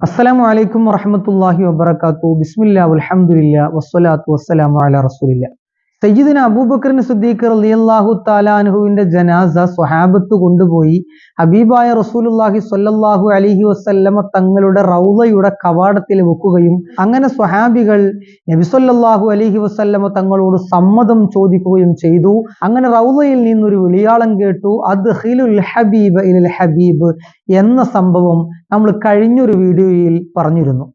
അസ്സലാമു അലൈക്കും വറഹമത്തല്ലാഹി വബർക്കാത്തു ബിസ്മില്ല അലഹമുല്ല വസ്സലാത്തു വസ്സലാമു അലാ റസൂലില്ല സയ്യിദിന അബൂബക്കറിന് സുദ്ദീഖ് റളിയല്ലാഹു താലാൻഹുവിന്റെ ജനാസ സ്വഹാബത്ത് കൊണ്ടുപോയി. ഹബീബായ റസൂലുള്ളാഹി സ്വല്ലല്ലാഹു അലിഹി വസല്ലമ തങ്ങളുടെ റൗളയുടെ കവാടത്തിൽ വെക്കുകയും അങ്ങനെ സ്വഹാബികൾ നബി അലിഹി വസല്ലമ തങ്ങളോട് സമ്മതം ചോദിക്കുകയും ചെയ്തു. അങ്ങനെ റൗളയിൽ നിന്നൊരു വിളിയാളം കേട്ടു. അത് ഹിലുൽ ഹബീബ് ഇൽ ഹബീബ് എന്ന സംഭവം നമ്മൾ കഴിഞ്ഞൊരു വീഡിയോയിൽ പറഞ്ഞിരുന്നു.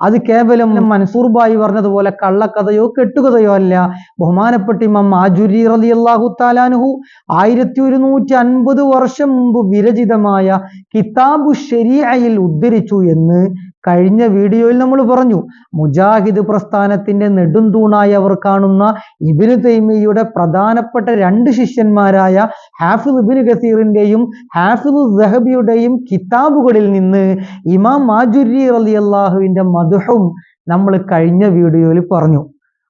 അത് കേവലം മൻസൂർ ബായി പറഞ്ഞതുപോലെ കള്ളക്കഥയോ കെട്ടുകഥയോ അല്ല. ബഹുമാനപ്പെട്ട ഇമാം ആജുരി അള്ളാഹു താലാനുഹു ആയിരത്തി ഒരുന്നൂറ്റി അൻപത് വർഷം മുമ്പ് വിരചിതമായ കിതാബു ശരിയയിൽ ഉദ്ധരിച്ചു എന്ന് കഴിഞ്ഞ വീഡിയോയിൽ നമ്മൾ പറഞ്ഞു മുജാഹിദ് പ്രസ്ഥാനത്തിന്റെ നെടുന്തൂണായി അവർ കാണുന്ന ഇബിന് തൈമിയുടെ പ്രധാനപ്പെട്ട രണ്ട് ശിഷ്യന്മാരായ ഹാഫിദ് ഇബിന് ഗസീറിന്റെയും ഹാഫിദ് സഹബിയുടെയും കിതാബുകളിൽ നിന്ന് ഇമാം മാജുരി അലി അള്ളാഹുവിന്റെ മധുഹും നമ്മൾ കഴിഞ്ഞ വീഡിയോയിൽ പറഞ്ഞു.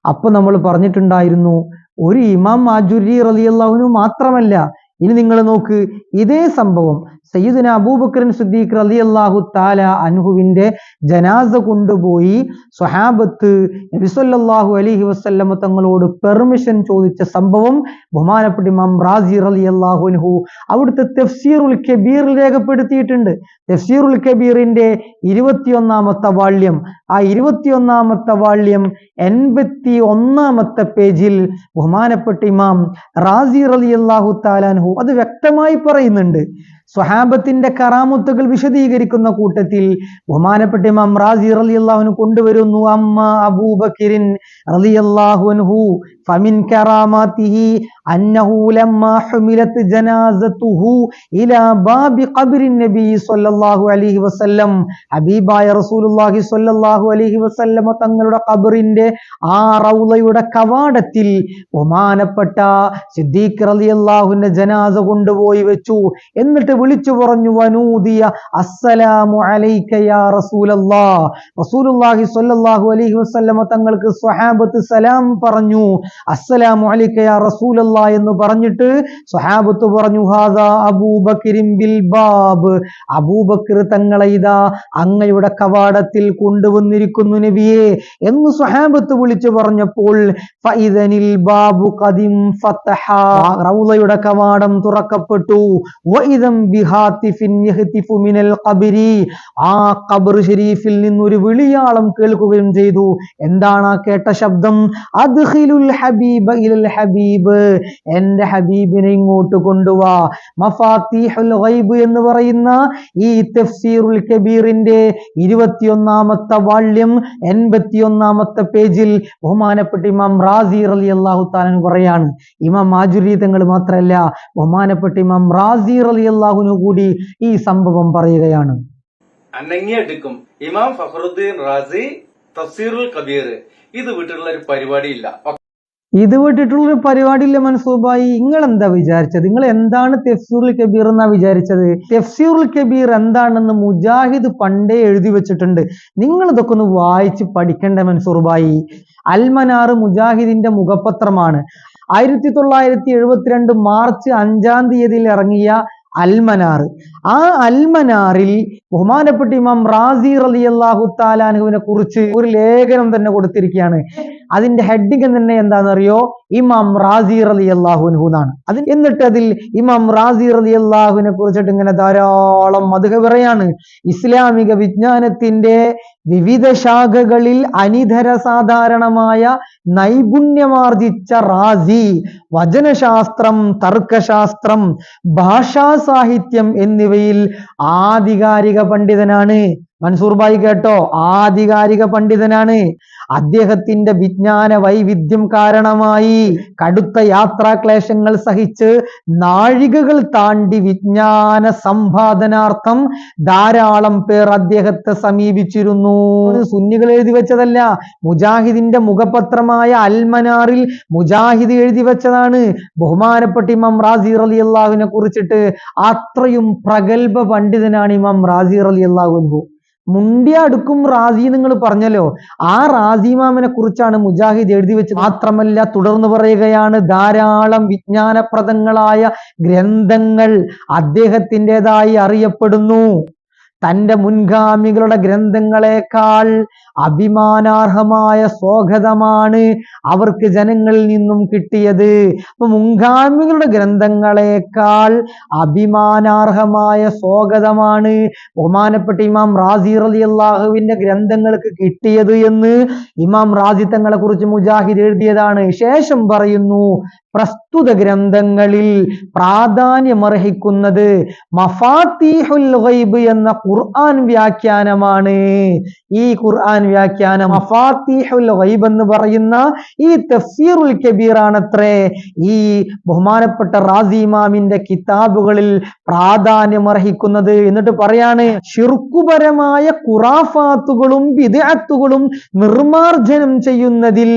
അപ്പൊ നമ്മൾ പറഞ്ഞിട്ടുണ്ടായിരുന്നു ഒരു ഇമാം മാജുരി അലി അള്ളാഹുവിന് മാത്രമല്ല ഇനി നിങ്ങൾ നോക്ക് ഇതേ സംഭവം സയ്യിദുന അബൂബക്കറിൻ സുദ്ദീഖ് റലി അള്ളാഹു താല അനുഹുവിന്റെ ജനാസ കൊണ്ടുപോയി സ്വഹാബത്ത് നബിസൊല്ലാഹു അലൈഹി വസ്ല്ലമ തങ്ങളോട് പെർമിഷൻ ചോദിച്ച സംഭവം ബഹുമാനപ്പെട്ട ഇമാം റാസി റലി അള്ളാഹു അൻഹു അവിടുത്തെ തെഫ്സീറുൽ കബീറിൽ രേഖപ്പെടുത്തിയിട്ടുണ്ട്. തെഫ്സീറുൽ കബീറിന്റെ ഇരുപത്തിയൊന്നാമത്തെ വാള്യം. ആ ഇരുപത്തിയൊന്നാമത്തെ വാള്യം എൺപത്തി ഒന്നാമത്തെ പേജിൽ ബഹുമാനപ്പെട്ട ഇമാം റാസി റലി അള്ളാഹു താലാൻഹു അത് വ്യക്തമായി പറയുന്നുണ്ട്. സ്വഹാബത്തിന്റെ കറാമുത്തുകൾ വിശദീകരിക്കുന്ന കൂട്ടത്തിൽ ബഹുമാനപ്പെട്ട ഇമാം റാസി റളിയല്ലാഹുവിന് കൊണ്ടുവരുന്നു. അമ്മ അബൂബക്കിരിൻ റളിയല്ലാഹുൻഹു ഫമിൻ കറാമാതിഹി അന്നഹു ലമ്മാ ഹുമിലത് ജനാസതുഹു ഇലാ ബാബി ഖബ്രിൻ നബി സ്വല്ലല്ലാഹു അലൈഹി വസല്ലം ഹബീബായ റസൂലുള്ളാഹി സ്വല്ലല്ലാഹു അലൈഹി വസല്ലമ തങ്ങളുടെ ഖബറിന്റെ ആ റൗളയുടെ കവാടത്തിൽ ബഹുമാനപ്പെട്ട സിദ്ദീഖ് റളിയല്ലാഹുവിന്റെ ജനാസ കൊണ്ടുപോയി വെച്ചു. എന്നിട്ട് വിളിച്ചു പറഞ്ഞു വനൂദിയ അസ്സലാമു അലൈക യാ റസൂലല്ലാഹ്. റസൂലുള്ളാഹി സ്വല്ലല്ലാഹു അലൈഹി വസല്ലമ തങ്ങൾക്ക് സ്വഹാബത്ത് സലാം പറഞ്ഞു. അസ്സലാമു അലൈക യാ റസൂലല്ലാ എന്ന് പറഞ്ഞിട്ട് സ്വഹാബത്ത് പറഞ്ഞു ഹാദാ അബൂബക്രിൻ ബിൽ ബാബ്. അബൂബക്കർ തങ്ങളെ ഇതാ അങ്ങയുടെ കവാടത്തിൽ കൊണ്ടുവന്നിരിക്കുന്നു നബിയെ എന്ന് സ്വഹാബത്ത് വിളിച്ചു പറഞ്ഞപ്പോൾ ഫൈദനിൽ ബാബു ഖദിം ഫതഹ. റൗളയുടെ കവാടം തുറക്കപ്പെട്ടു. വഇദം ബിഹാത്തിഫിൻ യഹ്തിഫു മിനൽ ഖബരി. ആ ഖബർ ഷരീഫിൽ നിന്നൊരു വിളിയാളം കേൾക്കുകയും ചെയ്തു. എന്താണ് ആ കേട്ട ശബ്ദം? അദ്ഖിലുൽ ഹബീബ ഇലൽ ഹബീബ്. എന്റെ ഹബീബിനെ ഇങ്ങോട്ട് കൊണ്ടുവാ. മഫാത്തിഹുൽ ഗൈബ് എന്ന് പറയുന്ന ഈ തഫ്സീറുൽ കബീറിന്റെ ഇരുപത്തിയൊന്നാമത്തെ വാള്യം എൺപത്തിയൊന്നാമത്തെ പേജിൽ ബഹുമാനപ്പെട്ട ഇമാം റാസി അലി അള്ളാഹു താലൻ പറയാണ് ഇമാം മാജുരി തങ്ങൾ മാത്രമല്ല ബഹുമാനപ്പെട്ട ഇമാം റാസി അലി അള്ളാഹുനു കൂടി ഈ സംഭവം പറയുകയാണ്. അനങ്ങിയെടുക്കും ഇമാം ഫഹറുദ്ദീൻ റാസി തഫ്സീറുൽ കബീർ. ഇത് വിട്ടിട്ടുള്ള ഒരു പരിപാടിയില്ല. ഇത് വിട്ടിട്ടുള്ളൊരു പരിപാടിയില്ല മൻസൂബായി നിങ്ങൾ എന്താ വിചാരിച്ചത്? നിങ്ങൾ എന്താണ് തെഫ്സീറുൽ കബീർ എന്നാ വിചാരിച്ചത്? തെഫ്സീറുൽ കബീർ എന്താണെന്ന് മുജാഹിദ് പണ്ടേ എഴുതി വെച്ചിട്ടുണ്ട്. നിങ്ങൾ ഇതൊക്കെ ഒന്ന് വായിച്ച് പഠിക്കേണ്ട മൻസൂർബായി അൽമനാർ മുജാഹിദിന്റെ മുഖപത്രമാണ്. ആയിരത്തി തൊള്ളായിരത്തി എഴുപത്തിരണ്ട് മാർച്ച് അഞ്ചാം തീയതിയിൽ ഇറങ്ങിയ അൽമനാർ. ആ അൽമനാറിൽ ബഹുമാനപ്പെട്ട ഇമാം റാസി റലി അള്ളാഹു താലാനുവിനെ കുറിച്ച് ഒരു ലേഖനം തന്നെ കൊടുത്തിരിക്കുകയാണ്. അതിന്റെ ഹെഡിങ് തന്നെ എന്താണെന്നറിയോ? ഇമാം റാസി അലി അള്ളാഹുൻഹു എന്നാണ്. അത് എന്നിട്ട് അതിൽ ഇമാം റാസി അലി അള്ളാഹുവിനെ കുറിച്ചിട്ട് ഇങ്ങനെ ധാരാളം മധുക പറയാണ്. ഇസ്ലാമിക വിജ്ഞാനത്തിന്റെ വിവിധ ശാഖകളിൽ അനിതര സാധാരണമായ നൈപുണ്യമാർജിച്ച റാസി വചനശാസ്ത്രം തർക്കശാസ്ത്രം ഭാഷാ സാഹിത്യം എന്നിവയിൽ ആധികാരിക പണ്ഡിതനാണ്. മൻസൂർ ഭായി കേട്ടോ ആധികാരിക പണ്ഡിതനാണ്. അദ്ദേഹത്തിന്റെ വിജ്ഞാന വൈവിധ്യം കാരണമായി കടുത്ത യാത്രാക്ലേശങ്ങൾ സഹിച്ച് നാഴികകൾ താണ്ടി വിജ്ഞാന സമ്പാദനാർത്ഥം ധാരാളം പേർ അദ്ദേഹത്തെ സമീപിച്ചിരുന്നു. സുന്നികൾ എഴുതി വെച്ചതല്ല മുജാഹിദിന്റെ മുഖപത്രമായ അൽമനാറിൽ മുജാഹിദ് എഴുതി വെച്ചതാണ്. ബഹുമാനപ്പെട്ട ഇമാം റാസി അലി അള്ളാഹുവിനെ കുറിച്ചിട്ട് അത്രയും പ്രഗത്ഭ പണ്ഡിതനാണ് ഇമാം റാസി അലി അള്ളാഹു മുണ്ടിയ അടുക്കും റാസി നിങ്ങൾ പറഞ്ഞല്ലോ. ആ റാസിമാമിനെ കുറിച്ചാണ് മുജാഹിദ് എഴുതി വെച്ച് മാത്രമല്ല തുടർന്ന് പറയുകയാണ് ധാരാളം വിജ്ഞാനപ്രദങ്ങളായ ഗ്രന്ഥങ്ങൾ അദ്ദേഹത്തിന്റെതായി അറിയപ്പെടുന്നു. തന്റെ മുൻഗാമികളുടെ ഗ്രന്ഥങ്ങളെക്കാൾ അഭിമാനാർഹമായ സ്വാഗതമാണ് അവർക്ക് ജനങ്ങളിൽ നിന്നും കിട്ടിയത്. അപ്പൊ മുൻഗാമികളുടെ ഗ്രന്ഥങ്ങളെക്കാൾ അഭിമാനാർഹമായ സ്വാഗതമാണ് ബഹുമാനപ്പെട്ട ഇമാം റാസി റലി അള്ളാഹുവിന്റെ ഗ്രന്ഥങ്ങൾക്ക് കിട്ടിയത് എന്ന് ഇമാം റാസി തങ്ങളെ കുറിച്ച് മുജാഹിദ് എഴുതിയതാണ്. ശേഷം പറയുന്നു പ്രസ്തുത ഗ്രന്ഥങ്ങളിൽ പ്രാധാന്യമർഹിക്കുന്നത് മഫാത്തീഹുൽ ഗൈബ് എന്ന ഖുർആൻ വ്യാഖ്യാനമാണ്. ഈ ഖുർആൻ വ്യാഖ്യാനം മഫാത്തീഹുൽ ഗൈബ് എന്ന് പറയുന്ന ഈ തഫ്സീറുൽ കബീറാണത്രേ. ഈ ബഹുമാനപ്പെട്ട റാസി ഇമാമിന്റെ കിതാബുകളിൽ പ്രാധാന്യമർഹിക്കുന്നത്. എന്നിട്ട് പറയാണ് ഷിർക്കുപരമായ ഖുറാഫാത്തുകളും വിദഅത്തുകളും നിർമാർജനം ചെയ്യുന്നതിൽ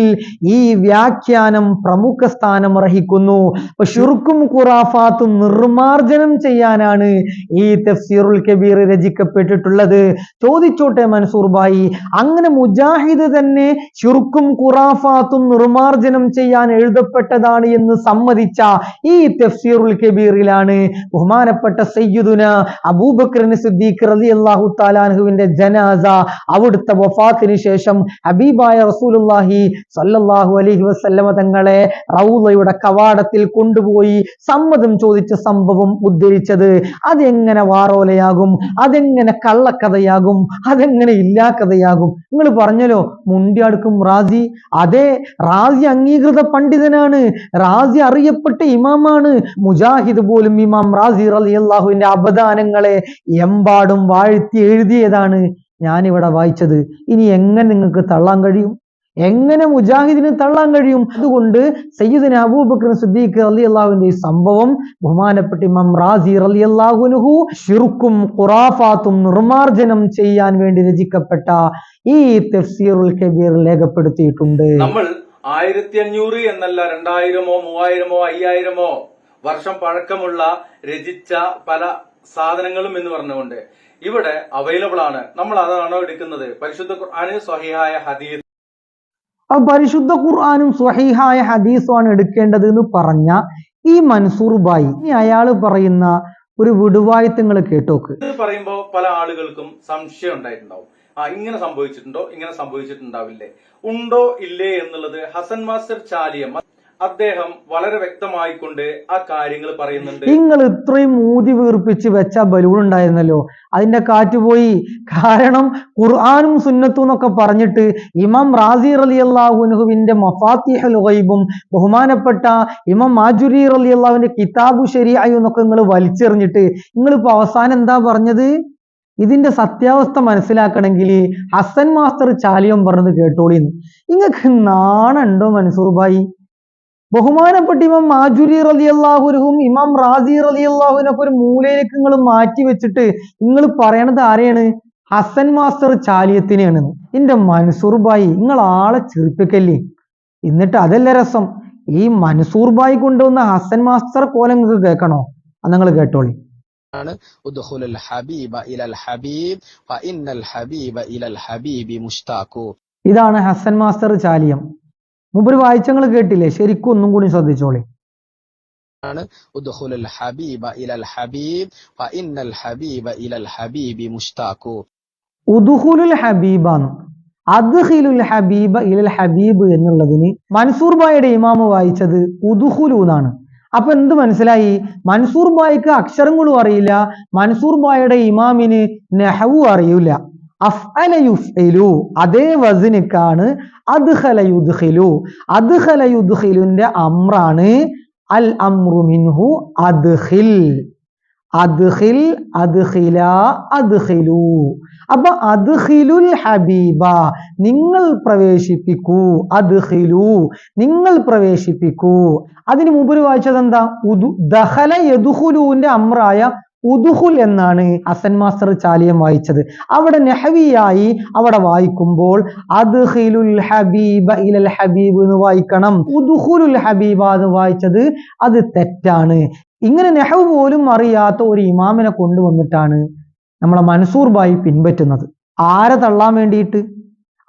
ഈ വ്യാഖ്യാനം പ്രമുഖ സ്ഥാനം അർഹിക്കുന്നു അപ്പൊ ഷിർക്കും ഖുറാഫാത്തും നിർമാർജനം ചെയ്യാനാണ് ഈ തഫ്സീറുൽ കബീർ രചിക്കപ്പെട്ടിട്ടുള്ളത്. ചോദിച്ചോട്ടെ മൻസൂർ ബായി അങ്ങനെ മുജാഹിദ് തന്നെ ഷുർക്കും ഖുറാഫാത്തും നിർമാർജനം ചെയ്യാൻ എഴുതപ്പെട്ടതാണ് എന്ന് സമ്മതിച്ച ഈ തഫ്സീറുൽ കബീറിലാണ് ബഹുമാനപ്പെട്ട സയ്യിദുന അബൂബക്രന് സിദ്ദീഖ് റളിയല്ലാഹു താലാൻഹുവിന്റെ ജനാസ അവിടുത്തെ വഫാത്തിന് ശേഷം ഹബീബായ റസൂലുള്ളാഹി സല്ലല്ലാഹു അലൈഹി വസല്ലമ തങ്ങളെ റൗളയുടെ കവാടത്തിൽ കൊണ്ടുപോയി സമ്മതം ചോദിച്ച സംഭവം ഉദ്ധരിച്ചത്. അതെങ്ങനെ വാറോലയാകും? അതെങ്ങനെ കള്ളക്കഥയാകും? അതെങ്ങനെ ഇല്ലാ കഥയാകും നിങ്ങൾ പറഞ്ഞല്ലോ മുണ്ടിയാടുക്കും റാസി. അതെ റാസി അംഗീകൃത പണ്ഡിതനാണ്. റാസി അറിയപ്പെട്ട ഇമാമാണ്. മുജാഹിദ് പോലും ഇമാം റാസി റളിയല്ലാഹുവിന്റെ അപദാനങ്ങളെ എമ്പാടും വാഴ്ത്തി എഴുതിയതാണ് ഞാനിവിടെ വായിച്ചത്. ഇനി എങ്ങനെ നിങ്ങൾക്ക് തള്ളാൻ കഴിയും? എങ്ങനെ മുജാഹിദിന് തള്ളാൻ കഴിയും? അതുകൊണ്ട് സയ്യിദിന് അബൂബക്കർ സിദ്ദീഖ് അലി അള്ളാഹുവിന്റെ ഈ സംഭവം ബഹുമാനപ്പെട്ട ഇമാം റാസി അലി അള്ളാഹുനുഹു ഷിർക്കും ഖുറാഫാത്തും നിർമാർജനം ചെയ്യാൻ വേണ്ടി രചിക്കപ്പെട്ട ഈ തഫ്സീറുൽ കബീർ രേഖപ്പെടുത്തിയിട്ടുണ്ട്. നമ്മൾ ആയിരത്തി അഞ്ഞൂറ് എന്നല്ല രണ്ടായിരമോ മൂവായിരമോ അയ്യായിരമോ വർഷം പഴക്കമുള്ള രചിച്ച പല സാധനങ്ങളും എന്ന് പറഞ്ഞുകൊണ്ട് ഇവിടെ അവൈലബിൾ ആണ്. നമ്മൾ അതാണോ എടുക്കുന്നത്. പരിശുദ്ധ ഖുർആാന് സ്വഹിഹായ ഹദീസ് ആ പരിശുദ്ധ ഖുർആാനും സ്വഹീഹായ ഹദീസുമാണ് എടുക്കേണ്ടത് എന്ന് പറഞ്ഞ ഈ മൻസൂർ ബായി. ഇനി അയാൾ പറയുന്ന ഒരു വിടുവായത്തങ്ങൾ കേട്ടോക്ക്. ഇത് പറയുമ്പോൾ പല ആളുകൾക്കും സംശയം ഉണ്ടായിട്ടുണ്ടാവും. ആ ഇങ്ങനെ സംഭവിച്ചിട്ടുണ്ടോ? ഇങ്ങനെ സംഭവിച്ചിട്ടുണ്ടാവില്ലേ? ഉണ്ടോ ഇല്ലേ എന്നുള്ളത് ഹസൻ മാസ്റ്റർ ചാലിയം അദ്ദേഹം വളരെ വ്യക്തമായിക്കൊണ്ട് ആ കാര്യങ്ങൾ പറയുന്നുണ്ട്. നിങ്ങൾ ഇത്രയും ഊതി വീർപ്പിച്ച് വെച്ച ബലൂൺ ഉണ്ടായിരുന്നല്ലോ. അതിന്റെ കാറ്റ് പോയി. കാരണം ഖുർആാനും സുന്നത്തും എന്നൊക്കെ പറഞ്ഞിട്ട് ഇമാം റാസി റലി അള്ളാഹുനുഹുവിന്റെ മഫാത്തിഹൽ ഗൈബും ബഹുമാനപ്പെട്ട ഇമാം മാജുരി റലി അള്ളാഹുവിന്റെ കിതാബു ശരിയായി എന്നൊക്കെ നിങ്ങൾ വലിച്ചെറിഞ്ഞിട്ട് നിങ്ങൾ ഇപ്പൊ അവസാനം എന്താ പറഞ്ഞത്? ഇതിന്റെ സത്യാവസ്ഥ മനസ്സിലാക്കണമെങ്കിൽ ഹസൻ മാസ്റ്റർ ചാലിയം പറഞ്ഞത് കേട്ടോളിന്ന്. നിങ്ങൾക്ക് നാണുണ്ടോ മൻസൂർ ഭായി ബഹുമാനപ്പെട്ട ഇമാം മാജുരി റലി അള്ളാഹുരഹും ഇമാം റാസി റലി അള്ളാഹുനൊക്കെ ഒരു മൂലയിലേക്ക് നിങ്ങൾ മാറ്റി വെച്ചിട്ട് നിങ്ങൾ പറയണത് ആരെയാണ്? ഹസൻ മാസ്റ്റർ ചാലിയത്തിനെയാണ്. എന്റെ മൻസൂർ ബായി നിങ്ങൾ ആളെ ചെറുപ്പിക്കല്ലേ? എന്നിട്ട് അതല്ല രസം. ഈ മൻസൂർ ബായി കൊണ്ടുവന്ന ഹസൻ മാസ്റ്റർ പോലെ നിങ്ങൾക്ക് കേൾക്കണോ അത് നിങ്ങൾ കേട്ടോളി. ഇതാണ് ഹസൻ മാസ്റ്റർ ചാലിയം. മുമ്പൊരു വായിച്ചങ്ങൾ കേട്ടില്ലേ? ശരിക്കും ഒന്നും കൂടി ശ്രദ്ധിച്ചോളി. ഹബീബ ഇലൽ ഹബീബ് ഹബീബ ഇലൽ ഹബീബി ഉദുഹുലുൽ ഹബീബ ഇലൽ ഹബീബ് എന്നുള്ളതിന് മൻസൂർ ബായുടെ ഇമാമ വായിച്ചത് ഉദുഹുലു എന്നാണ്. അപ്പൊ എന്ത് മനസ്സിലായി? മൻസൂർ ബായിക്ക് അക്ഷരങ്ങളും അറിയില്ല. മൻസൂർ ബായുടെ ഇമാമിന് നെഹവും അറിയില്ല. അഫ്അല അതേ വസിനിക്കാണ് അദ്ഖല യുദ്ഖിലു. അദ്ഖല അമ്രാണ് അൽ അംറു മിൻഹു അദ്ഖിൽ. അദ്ഖിൽ അദ്ഖില അദ്ഖിലു. അപ്പൊ അദ്ഖിലുൽ ഹബീബ നിങ്ങൾ പ്രവേശിപ്പിക്കൂ. അദ്ഖിലു നിങ്ങൾ പ്രവേശിപ്പിക്കൂ. അതിന് മുമ്പ് വായിച്ചത് എന്താ ദഹല യദുഹുലുവിന്റെ അമ്രായ ഉദുഹുൽ എന്നാണ് അസൻ മാസ്റ്റർ ചാലിയം വായിച്ചത്. അവിടെ നെഹവിയായി അവിടെ വായിക്കുമ്പോൾ ഹബീബ ഹബീബ് എന്ന് വായിക്കണം. ഉദുഹുലുൽ ഹബീബ എന്ന് വായിച്ചത് അത് തെറ്റാണ്. ഇങ്ങനെ നെഹവ് പോലും അറിയാത്ത ഒരു ഇമാമിനെ കൊണ്ടുവന്നിട്ടാണ് നമ്മളെ മൻസൂർ ബായി പിൻപറ്റുന്നത്. ആരെ തള്ളാൻ വേണ്ടിയിട്ട്?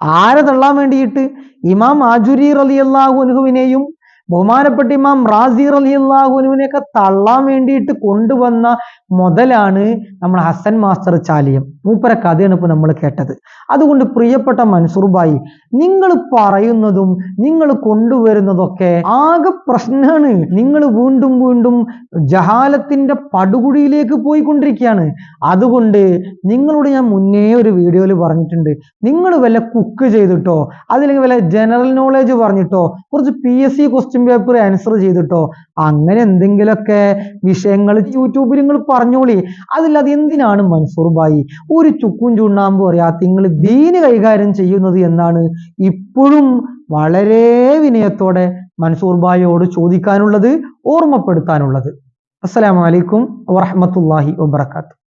ആരെ തള്ളാൻ വേണ്ടിയിട്ട്? ഇമാം ആജുരി റലിയല്ലാഹു അള്ളാഹു അനുഹുവിനെയും ബഹുമാനപ്പെട്ട ഇമാം റാസി റലിയല്ലാഹുനുവിനെയൊക്കെ തള്ളാൻ വേണ്ടിയിട്ട് കൊണ്ടുവന്ന മുതലാണ് നമ്മൾ ഹസൻ മാസ്റ്റർ ചാലിയം. മൂപ്പര കഥയാണ് ഇപ്പൊ നമ്മൾ കേട്ടത്. അതുകൊണ്ട് പ്രിയപ്പെട്ട മൻസൂർ ഭായി നിങ്ങൾ പറയുന്നതും നിങ്ങൾ കൊണ്ടുവരുന്നതൊക്കെ ആകെ പ്രശ്നമാണ് നിങ്ങൾ വീണ്ടും വീണ്ടും ജഹാലത്തിന്റെ പടുകുഴിയിലേക്ക് പോയിക്കൊണ്ടിരിക്കുകയാണ്. അതുകൊണ്ട് നിങ്ങളോട് ഞാൻ മുന്നേ ഒരു വീഡിയോയിൽ പറഞ്ഞിട്ടുണ്ട്. നിങ്ങൾ വല്ല കുക്ക് ചെയ്തിട്ടോ അതില്ലെങ്കിൽ വല്ല ജനറൽ നോളേജ് പറഞ്ഞിട്ടോ കുറച്ച് P S C question paper answer ചെയ്തിട്ടോ? അങ്ങനെ എന്തെങ്കിലുമൊക്കെ വിഷയങ്ങൾ യൂട്യൂബിൽ നിങ്ങൾ പറഞ്ഞോളി. അതില്ലാതെ എന്തിനാണ് മൻസൂർ ഭായി ഒരു ചുക്കും ചുണ്ണാമ്പും അറിയാത്ത നിങ്ങൾ ദീന് കൈകാര്യം ചെയ്യുന്നത് എന്നാണ് ഇപ്പോഴും വളരെ വിനയത്തോടെ മൻസൂർ ഭായിയോട് ചോദിക്കാനുള്ളത് ഓർമ്മപ്പെടുത്താനുള്ളത്. അസ്സലാമു അലൈക്കും വറഹ്മത്തുള്ളാഹി വബറകാതുഹു.